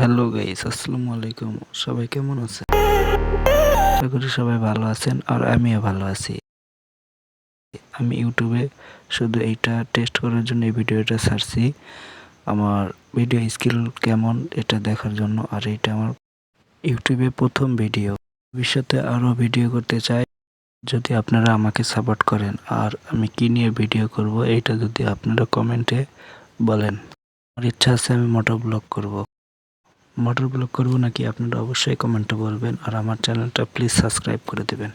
Hello guys, আসসালামু আলাইকুম। সবাই কেমন আছেন? আশা করি সবাই ভালো আছেন আর আমিও ভালো আছি। আমি ইউটিউবে শুধু এইটা টেস্ট করার জন্য এই ভিডিওটা ছাড়ছি। আমার ভিডিও স্কিল কেমন এটা দেখার জন্য আর এটা আমার ইউটিউবে প্রথম ভিডিও ভবিষ্যতে আরও ভিডিও করতে চাই, যদি আপনারা আমাকে সাপোর্ট করেন। আর আমি কি নিয়ে ভিডিও করব, এইটা যদি আপনারা কমেন্টে বলেন। আমার ইচ্ছা আছে আমি মোটর ব্লগ করব। মোটর করব করব নাকি আপনারা অবশ্যই কমেন্টে বলবেন আর আমার চ্যানেলটা প্লিজ সাবস্ক্রাইব করে দেবেন।